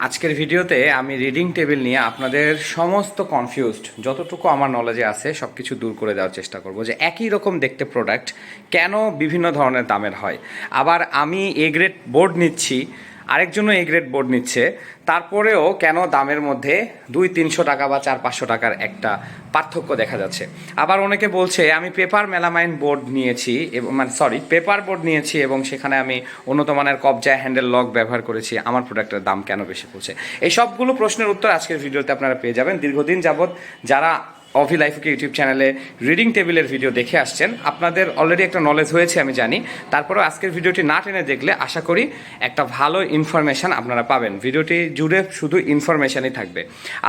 আজকের ভিডিওতে আমি রিডিং টেবিল নিয়ে আপনাদের সমস্ত কনফিউজড যতটুকু আমার নলেজে আছে সব কিছু দূর করে দেওয়ার চেষ্টা করব যে একই রকম দেখতে প্রোডাক্ট কেন বিভিন্ন ধরনের দামের হয়। আবার আমি এ গ্রেড বোর্ড নিচ্ছি আরেকজনও এ গ্রেড বোর্ড নিচ্ছে। তারপরেও কেন দামের মধ্যে দুই, তিনশো টাকা বা চার, পাঁচশো টাকার একটা পার্থক্য দেখা যাচ্ছে? আবার অনেকে বলছে, আমি পেপার মেলামাইন বোর্ড নিয়েছি এবং মানে সরি পেপার বোর্ড নিয়েছি এবং সেখানে আমি উন্নত মানের হ্যান্ডেল লক ব্যবহার করেছি। আমার প্রোডাক্টের দাম কেন বেশি পড়ছে? এই সবগুলো প্রশ্নের উত্তর আজকের ভিডিওতে আপনারা পেয়ে যাবেন। দীর্ঘদিন যাবৎ যারা অভি লাইফকে ইউটিউব চ্যানেলে রিডিং টেবিলের ভিডিও দেখে আসছেন। আপনাদের অলরেডি একটা নলেজ হয়েছে, আমি জানি। তারপরেও আজকের ভিডিওটি না টেনে দেখলে আশা করি একটা ভালো ইনফরমেশন আপনারা পাবেন। ভিডিওটি জুড়ে শুধু ইনফরমেশনই থাকবে।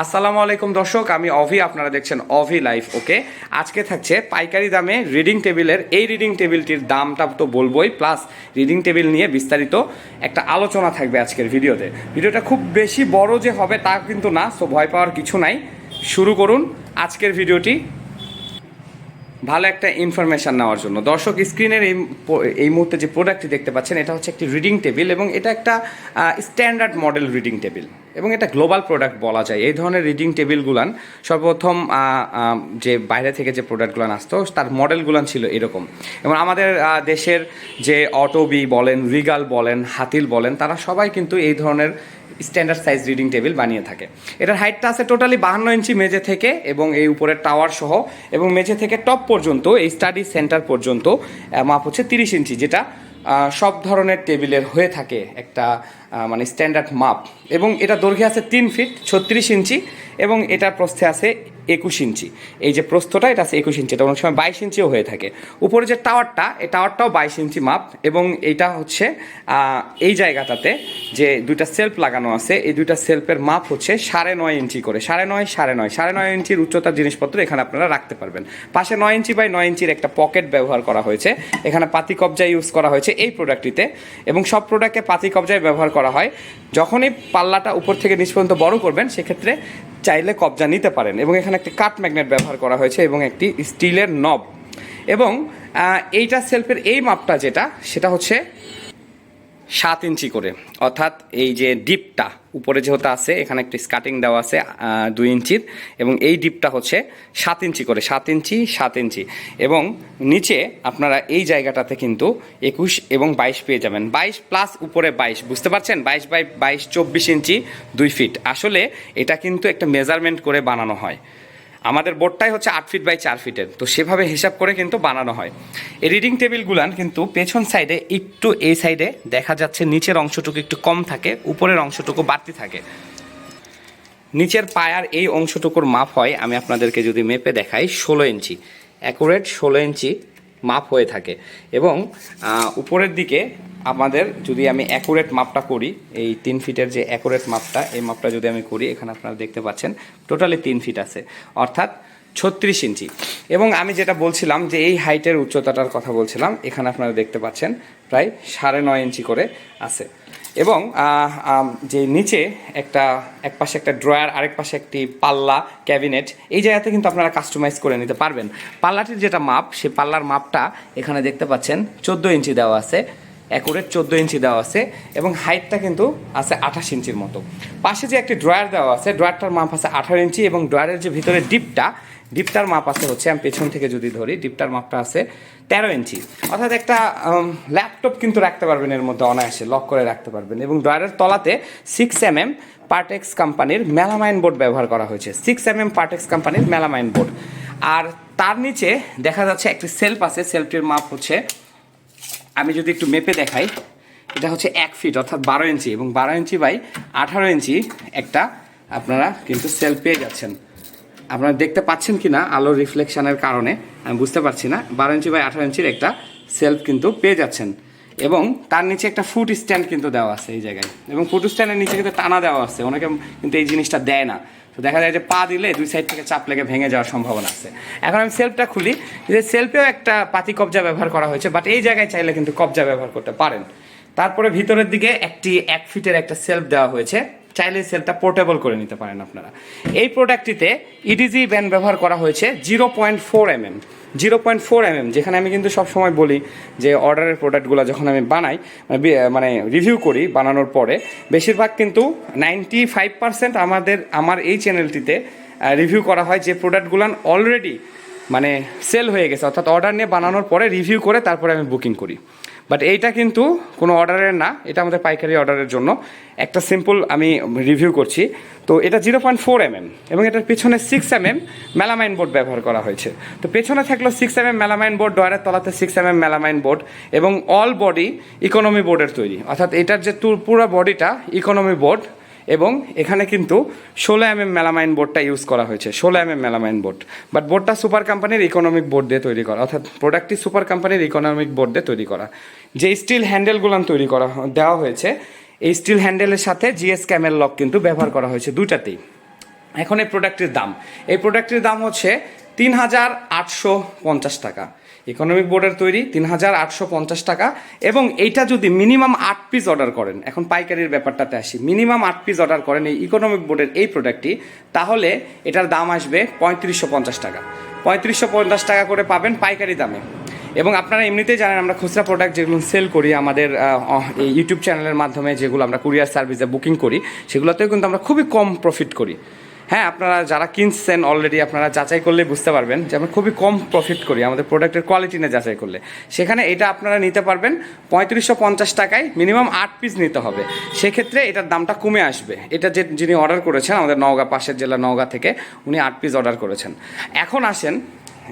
আসসালামু আলাইকুম দর্শক, আমি অভি, আপনারা দেখছেন অভি লাইফ, ওকে? আজকে থাকছে পাইকারি দামে রিডিং টেবিলের এই রিডিং টেবিলটির দামটা তো বলবোই প্লাস রিডিং টেবিল নিয়ে বিস্তারিত একটা আলোচনা থাকবে আজকের ভিডিওতে ভিডিওটা খুব বেশি বড় যে হবে তা কিন্তু না সো ভয় পাওয়ার কিছু নাই। শুরু করুন আজকের ভিডিওটি। ভালো একটা ইনফরমেশন নেওয়ার জন্য। দর্শক স্ক্রিনের এই এই মুহূর্তে যে প্রোডাক্টটি দেখতে পাচ্ছেন, এটা হচ্ছে একটি রিডিং টেবিল এবং এটা একটা স্ট্যান্ডার্ড মডেল রিডিং টেবিল এবং এটা গ্লোবাল প্রোডাক্ট বলা যায়। এই ধরনের রিডিং টেবিলগুলান সর্বপ্রথম যে বাইরে থেকে যে প্রোডাক্টগুলান আসতো, তার মডেলগুলান ছিল এরকম। এবং আমাদের দেশের যে অটোবি বলেন রিগাল বলেন, হাতিল বলেন, তারা সবাই কিন্তু এই ধরনের স্ট্যান্ডার্ড সাইজ রিডিং টেবিল বানিয়ে থাকে। এটার হাইটটা আছে টোটালি বাহান্ন ইঞ্চি মেঝে থেকে এবং এই উপরের টাওয়ার সহ এবং মেঝে থেকে টপ পর্যন্ত, এই স্টাডি সেন্টার পর্যন্ত মাপ হচ্ছে তিরিশ ইঞ্চি, যেটা সব ধরনের টেবিলের হয়ে থাকে একটা মানে স্ট্যান্ডার্ড মাপ। এবং এটা দৈর্ঘ্যে আছে তিন ফিট ছত্রিশ ইঞ্চি এবং এটার প্রস্থে আছে একুশ ইঞ্চি। এই যে প্রস্থটা, এটা আছে একুশ ইঞ্চি। এটা অনেক সময় বাইশ ইঞ্চিও হয়ে থাকে। উপরে যে টাওয়ারটা, এই টাওয়ারটাও বাইশ ইঞ্চি মাপ এবং এটা হচ্ছে এই জায়গাটাতে যে দুইটা সেলফ লাগানো আছে, এই দুইটা সেলফের মাপ হচ্ছে সাড়ে নয় ইঞ্চি করে। সাড়ে নয় সাড়ে নয়। সাড়ে নয় ইঞ্চির উচ্চতার জিনিসপত্র এখানে আপনারা রাখতে পারবেন। পাশে নয় ইঞ্চি বাই নয় ইঞ্চির একটা পকেট ব্যবহার করা হয়েছে। এখানে পাতি কবজা ইউজ করা হয়েছে এই প্রোডাক্টটিতে এবং সব প্রোডাক্টে পাতি কবজায় ব্যবহার করা হয়। যখনই পাল্লাটা উপর থেকে নিচ পর্যন্ত বড় করবেন, সেক্ষেত্রে চাইলে কবজা নিতে পারেন এবং এখানে একটি কাট ম্যাগনেট ব্যবহার করা হয়েছে এবং একটি স্টিলের নব। এবং এইটা সেলফের এই মাপটা যেটা, সেটা হচ্ছে সাত ইঞ্চি করে। অর্থাৎ এই যে ডিপটা উপরে যেহেতু আছে, এখানে একটা স্কাটিং দেওয়া আছে দুই ইঞ্চির, এবং এই ডিপটা হচ্ছে সাত ইঞ্চি করে, সাত ইঞ্চি সাত ইঞ্চি। এবং নিচে আপনারা এই জায়গাটাতে কিন্তু একুশ এবং বাইশ পেয়ে যাবেন। বাইশ প্লাস উপরে বাইশ, বুঝতে পারছেন? বাইশ বাই বাইশ, চব্বিশ ইঞ্চি, দুই ফিট আসলে এটা কিন্তু একটা মেজারমেন্ট করে বানানো হয়। আমাদের বোর্ডটাই হচ্ছে আট ফিট বাই চার ফিটের তো সেভাবে হিসাব করে কিন্তু বানানো হয়। এই রিডিং টেবিলগুলান কিন্তু পেছন সাইডে একটু এই সাইডে দেখা যাচ্ছে নিচের অংশটুকু একটু কম থাকে, উপরের অংশটুকু বাড়তি থাকে। নিচের পায়ার এই অংশটুকুর মাপ হয়, আমি আপনাদেরকে যদি মেপে দেখাই, ষোলো ইঞ্চি। অ্যাকুরেট ষোলো ইঞ্চি মাপ হয়ে থাকে। এবং উপরের দিকে আমাদের যদি আমি অ্যাকুরেট মাপটা করি, এই তিন ফিটের যে অ্যাকুরেট মাপটা এই মাপটা যদি আমি করি, এখানে আপনারা দেখতে পাচ্ছেন টোটালি তিন ফিট আছে। অর্থাৎ ছত্রিশ ইঞ্চি। এবং আমি যেটা বলছিলাম যে এই হাইটের উচ্চতাটার কথা বলছিলাম, এখানে আপনারা দেখতে পাচ্ছেন, প্রায় সাড়ে নয় ইঞ্চি করে আছে। এবং যে নিচে একটা, এক পাশে একটা ড্রয়ার আরেক পাশে একটি পাল্লা ক্যাবিনেট এই জায়গাতে কিন্তু আপনারা কাস্টমাইজ করে নিতে পারবেন। পাল্লাটির যেটা মাপ সেই পাল্লার মাপটা এখানে দেখতে পাচ্ছেন, চোদ্দ ইঞ্চি দেওয়া আছে। অ্যাকুরেট চোদ্দ ইঞ্চি দেওয়া আছে এবং হাইটটা কিন্তু আছে আঠাশ ইঞ্চির মতো। পাশে যে একটি ড্রয়ার দেওয়া আছে, ড্রয়ারটার মাপ আছে আঠারো ইঞ্চি এবং ড্রয়ারের যে ভিতরে ডিপটা, ডিপটার মাপ আছে হচ্ছে, আমি পেছন থেকে যদি ধরি, ডিপটার মাপটা আছে তেরো ইঞ্চি। অর্থাৎ একটা ল্যাপটপ কিন্তু রাখতে পারবেন এর মধ্যে অনায়াসে, লক করে রাখতে পারবেন এবং ড্রয়ারের তলাতে সিক্স এম এম পার্টেক্স কোম্পানির মেলামাইন বোর্ড ব্যবহার করা হয়েছে। সিক্স এম এম পার্টেক্স কোম্পানির মেলামাইন বোর্ড। আর তার নিচে দেখা যাচ্ছে একটি সেলফ আছে, সেলফটির মাপ হচ্ছে আমি যদি একটু মেপে দেখাই, এটা হচ্ছে এক ফিট অর্থাৎ বারো ইঞ্চি এবং বারো ইঞ্চি বাই আঠারো ইঞ্চি একটা আপনারা কিন্তু সেল পেয়ে যাচ্ছেন। আপনারা দেখতে পাচ্ছেন কি না আলোর রিফ্লেকশনের কারণে, আমি বুঝতে পারছি না, বারো ইঞ্চি বাই আঠারো ইঞ্চির একটা সেলফ কিন্তু পেয়ে যাচ্ছেন। এবং তার নিচে একটা ফুট স্ট্যান্ড কিন্তু দেওয়া আছে এই জায়গায়। এবং ফুট স্ট্যান্ডের নিচে কিন্তু টানা দেওয়া আছে, অনেকে কিন্তু এই জিনিসটা দেয় না। তো দেখা যায় যে পা দিলে দুই সাইড থেকে চাপ লেগে ভেঙে যাওয়ার সম্ভাবনা আছে। এখন আমি সেলফটা খুলি, যে সেলফেও একটা পাতি কবজা ব্যবহার করা হয়েছে বাট এই জায়গায় চাইলে কিন্তু কবজা ব্যবহার করতে পারেন। তারপরে ভিতরের দিকে একটি এক ফিটের একটা সেলফ দেওয়া হয়েছে। চাইলে সেলটা পোর্টেবল করে নিতে পারেন আপনারা। এই প্রোডাক্টটিতে ইডিজি ব্যান্ড ব্যবহার করা হয়েছে zero point four M M. Zero point four M M, যেখানে আমি কিন্তু সবসময় বলি যে অর্ডারের প্রোডাক্টগুলো যখন আমি বানাই মানে মানে রিভিউ করি বানানোর পরে, বেশিরভাগ কিন্তু নাইনটি ফাইভ পার্সেন্ট আমাদের, আমার এই চ্যানেলটিতে রিভিউ করা হয় যে প্রোডাক্টগুলো অলরেডি মানে সেল হয়ে গেছে। অর্থাৎ অর্ডার নিয়ে বানানোর পরে রিভিউ করে তারপরে আমি বুকিং করি। বাট এইটা কিন্তু কোনো অর্ডারের না, এটা আমাদের পাইকারি অর্ডারের জন্য। একটা সিম্পল আমি রিভিউ করছি। তো এটা zero point four M M এবং এটার পেছনে six M M melamine board ব্যবহার করা হয়েছে। তো পেছনে থাকল six M M melamine board ডয়ারের তলাতে six M M melamine board এবং অল বডি ইকোনমি বোর্ডের তৈরি। অর্থাৎ এটার যে পুরো বডিটা ইকোনমি বোর্ড এবং এখানে কিন্তু ষোলো এম এম মেলামাইন বোর্ডটা ইউজ করা হয়েছে, ষোলো M M melamine board. But বোর্ডটা সুপার কোম্পানির ইকোনমিক বোর্ড দিয়ে তৈরি করা, অর্থাৎ প্রোডাক্টটি সুপার কোম্পানির ইকোনমিক বোর্ড দিয়ে তৈরি করা। যে স্টিল হ্যান্ডেলগুলো তৈরি করা, দেওয়া হয়েছে, এই স্টিল হ্যান্ডেলের সাথে জিএস ক্যামেল লক কিন্তু ব্যবহার করা হয়েছে দুটাতেই এখন এই প্রোডাক্টের দাম, এই প্রোডাক্টের দাম হচ্ছে তিন হাজার আটশো পঞ্চাশ টাকা। ইকোনমিক বোর্ডের তৈরি তিন হাজার আটশো পঞ্চাশ টাকা। এবং এইটা যদি মিনিমাম আট পিস অর্ডার করেন, এখন পাইকারির ব্যাপারটাতে আসি মিনিমাম আট পিস অর্ডার করেন এই ইকোনমিক বোর্ডের এই প্রোডাক্টটি তাহলে এটার দাম আসবে পঁয়ত্রিশশো পঞ্চাশ টাকা। পঁয়ত্রিশশো পঞ্চাশ টাকা করে পাবেন পাইকারি দামে। এবং আপনারা এমনিতেই জানেন, আমরা খুচরা প্রোডাক্ট যেগুলো সেল করি আমাদের এই ইউটিউব চ্যানেলের মাধ্যমে, যেগুলো আমরা কুরিয়ার সার্ভিসে বুকিং করি, সেগুলোতেও কিন্তু আমরা খুবই কম প্রফিট করি। হ্যাঁ আপনারা যারা কিনছেন অলরেডি আপনারা যাচাই করলে বুঝতে পারবেন যে আমরা খুবই কম প্রফিট করি, আমাদের প্রোডাক্টের কোয়ালিটি নিয়ে যাচাই করলে। সেখানে এটা আপনারা নিতে পারবেন পঁয়ত্রিশশো পঞ্চাশ টাকায় মিনিমাম আট পিস নিতে হবে। সেক্ষেত্রে এটার দামটা কমে আসবে। এটা যে যিনি অর্ডার করেছেন, আমাদের নওগাঁ পাশের জেলা নওগাঁ থেকে, উনি আট পিস অর্ডার করেছেন। এখন আসেন,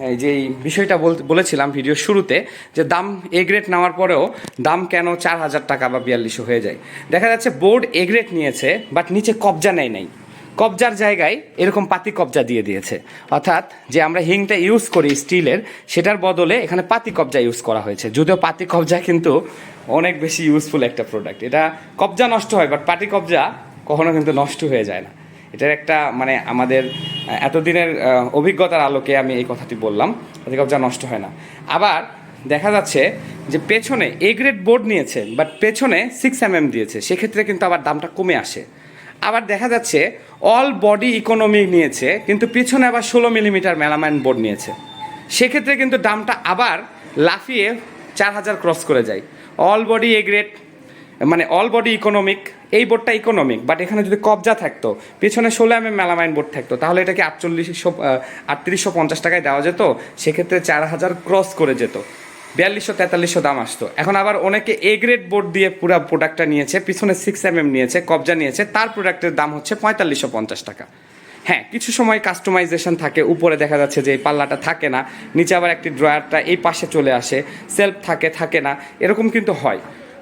এই যে বিষয়টা বল- বলেছিলাম ভিডিও শুরুতে, যে দাম এ গ্রেড নেওয়ার পরেও দাম কেন চার হাজার টাকা বা বিয়াল্লিশশো হয়ে যায়। দেখা যাচ্ছে বোর্ড এ গ্রেড নিয়েছে বাট নিচে কবজা নেয় নাই। কবজার জায়গায় এরকম পাতি কবজা দিয়ে দিয়েছে। অর্থাৎ যে আমরা হিংটা ইউজ করি স্টিলের, সেটার বদলে এখানে পাতি কবজা ইউজ করা হয়েছে। যদিও পাতি কবজা কিন্তু অনেক বেশি ইউজফুল একটা প্রোডাক্ট এটা কবজা নষ্ট হয় বাট পাতি কবজা কখনো কিন্তু নষ্ট হয়ে যায় না। এটার একটা মানে আমাদের এতদিনের অভিজ্ঞতার আলোকে আমি এই কথাটি বললাম, পাতি কবজা নষ্ট হয় না। আবার দেখা যাচ্ছে যে পেছনে এ গ্রেড বোর্ড নিয়েছে বাট পেছনে সিক্স এম এম দিয়েছে। সেক্ষেত্রে কিন্তু আবার দামটা কমে আসে। আবার দেখা যাচ্ছে অল বডি ইকোনমি নিয়েছে, কিন্তু পিছনে আবার ষোলো মিলিমিটার মেলামাইন বোর্ড নিয়েছে। সেক্ষেত্রে কিন্তু দামটা আবার লাফিয়ে চার হাজার ক্রস করে যায়। অল বডি এ গ্রেড মানে অল বডি ইকোনমিক এই বোর্ডটা ইকোনমিক বাট এখানে যদি কবজা থাকতো, পিছনে ষোলো এম এম মেলামাইন বোর্ড থাকতো, তাহলে এটাকে আটচল্লিশশো আটত্রিশশো পঞ্চাশ টাকায় দেওয়া যেত, সেক্ষেত্রে চার হাজার ক্রস করে যেত। বিয়াল্লিশশো, তেতাল্লিশশো দাম আসতো। এখন আবার অনেকে এ গ্রেড বোর্ড দিয়ে পুরো প্রোডাক্টটা নিয়েছে, পিছনে সিক্স এম এম নিয়েছে, কবজা নিয়েছে, তার প্রোডাক্টের দাম হচ্ছে পঁয়তাল্লিশশো পঞ্চাশ টাকা। হ্যাঁ কিছু সময় কাস্টমাইজেশন থাকে, উপরে দেখা যাচ্ছে যে এই পাল্লাটা থাকে না, নিচে আবার একটি ড্রয়ারটা এই পাশে চলে আসে সেলফ থাকে থাকে না, এরকম কিন্তু হয়।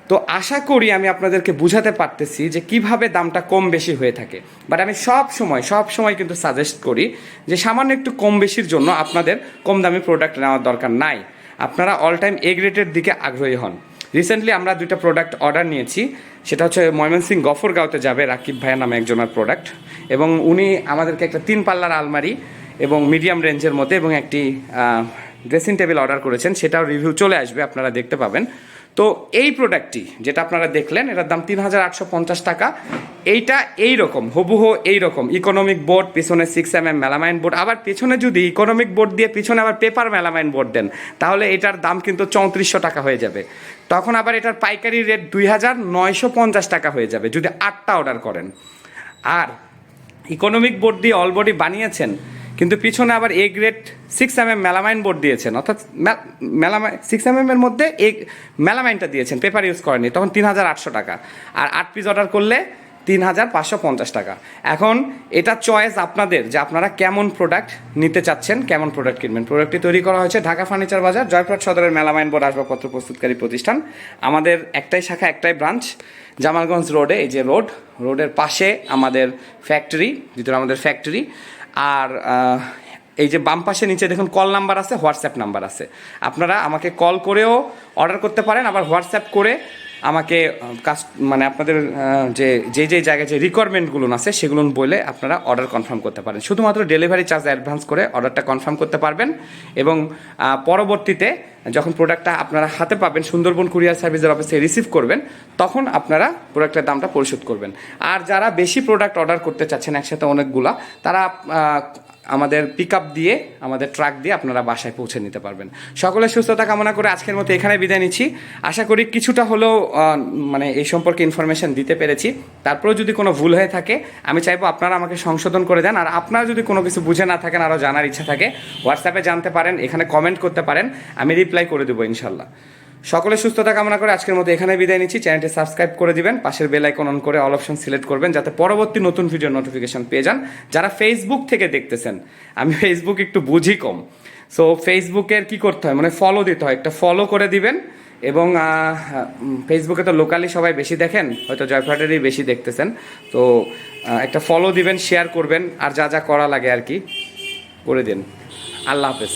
তো আশা করি আমি আপনাদেরকে বুঝাতে পারতেছি যে কীভাবে দামটা কম বেশি হয়ে থাকে। বাট আমি সব সময় সব সময় কিন্তু সাজেস্ট করি যে সামান্য একটু কম বেশির জন্য আপনাদের কম দামি প্রোডাক্ট নেওয়ার দরকার নাই। আপনারা অল টাইম এ গ্রেডের দিকে আগ্রহী হন। রিসেন্টলি আমরা দুইটা প্রোডাক্ট অর্ডার নিয়েছি। সেটা হচ্ছে ময়মনসিং গফরগাঁওতে যাবে রাকিব ভাইয়া নামে একজনের প্রোডাক্ট এবং উনি আমাদেরকে একটা তিন পাল্লার আলমারি এবং মিডিয়াম রেঞ্জের মধ্যে এবং একটি ড্রেসিং টেবিল অর্ডার করেছেন। সেটাও রিভিউ চলে আসবে, আপনারা দেখতে পাবেন। তো এই প্রোডাক্টটি যেটা আপনারা দেখলেন, এটার দাম তিন হাজার আটশো পঞ্চাশ টাকা। এইটা এই রকম হবুহ এই রকম ইকোনমিক বোর্ড পিছনে six M M melamine board আবার পিছনে যদি ইকোনমিক বোর্ড দিয়ে পিছনে আবার পেপার মেলামাইন বোর্ড দেন, তাহলে এটার দাম কিন্তু চৌত্রিশশো টাকা হয়ে যাবে। তখন আবার এটার পাইকারি রেট দুই হাজার নয়শো পঞ্চাশ টাকা হয়ে যাবে, যদি আটটা অর্ডার করেন। আর ইকোনমিক বোর্ড দিয়ে অলবডি বানিয়েছেন কিন্তু পিছনে আবার A grade six M M melamine board দিয়েছেন। অর্থাৎ মেলামাইন সিক্স এম এর মধ্যে এ মেলামাইনটা দিয়েছেন। পেপার ইউজ করেনি তখন তিন হাজার আটশো টাকা। আর আট পিস অর্ডার করলে তিন হাজার পাঁচশো পঞ্চাশ টাকা। এখন এটা চয়েস আপনাদের যে আপনারা কেমন প্রোডাক্ট নিতে চাচ্ছেন, কেমন প্রোডাক্ট কিনবেন। প্রোডাক্টটি তৈরি করা হয়েছে ঢাকা ফার্নিচার বাজার জয়পুরহাট সদরের মেলামাইন বোর্ড আসবাবপত্র প্রস্তুতকারী প্রতিষ্ঠান। আমাদের একটাই শাখা, একটাই ব্রাঞ্চ জামালগঞ্জ রোডে এই যে রোড রোডের পাশে আমাদের ফ্যাক্টরি ভিতরে আমাদের ফ্যাক্টরি আর এই যে বাম পাশে নিচে দেখুন কল নাম্বার আছে, হোয়াটসঅ্যাপ নাম্বার আছে। আপনারা আমাকে কল করেও অর্ডার করতে পারেন, আবার হোয়াটসঅ্যাপ করে আমাকে কাস্ট মানে আপনাদের যে যে যে জায়গায় যে রিকোয়ারমেন্টগুলো আছে, সেগুলো বলে আপনারা অর্ডার কনফার্ম করতে পারেন। শুধুমাত্র ডেলিভারি চার্জ অ্যাডভান্স করে অর্ডারটা কনফার্ম করতে পারবেন এবং পরবর্তীতে যখন প্রোডাক্টটা আপনারা হাতে পাবেন, সুন্দরবন কুরিয়ার সার্ভিসের অফিসে রিসিভ করবেন, তখন আপনারা প্রোডাক্টের দামটা পরিশোধ করবেন। আর যারা বেশি প্রোডাক্ট অর্ডার করতে চাচ্ছেন একসাথে অনেকগুলা, তারা আমাদের পিক আপ দিয়ে, আমাদের ট্রাক দিয়ে আপনারা বাসায় পৌঁছে নিতে পারবেন। সকলের সুস্থতা কামনা করে আজকের মতো এখানে বিদায় নিচ্ছি। আশা করি কিছুটা হলেও মানে এই সম্পর্কে ইনফরমেশন দিতে পেরেছি। তারপরেও যদি কোনো ভুল হয়ে থাকে, আমি চাইব আপনারা আমাকে সংশোধন করে দেন। আর আপনারা যদি কোনো কিছু বুঝে না থাকেন, আরও জানার ইচ্ছা থাকে হোয়াটসঅ্যাপে জানতে পারেন, এখানে কমেন্ট করতে পারেন, আমি রিপ্লাই করে দেবো ইনশাল্লাহ। সকলের সুস্থতা কামনা করে আজকের মতো এখানে বিদায় নিচ্ছি। চ্যানেলটি সাবস্ক্রাইব করে দিবেন। পাশের বেল আইকন অন করে অল অপশন সিলেক্ট করবেন যাতে পরবর্তী নতুন ভিডিও নোটিফিকেশন পেয়ে যান। যারা ফেসবুক থেকে দেখতেছেন, আমি ফেসবুক একটু বুঝি কম। সো ফেসবুকের কি করতে হয়? মানে ফলো দিতে হয়। একটা ফলো করে দিবেন এবং ফেসবুকে তো লোকালি সবাই বেশি দেখেন, হয়তো জয়ফ্রাটেরই বেশি দেখতেছেন। তো একটা ফলো দিবেন শেয়ার করবেন, আর যা যা করা লাগে আর কি, করে দিন। আল্লাহ হাফেজ।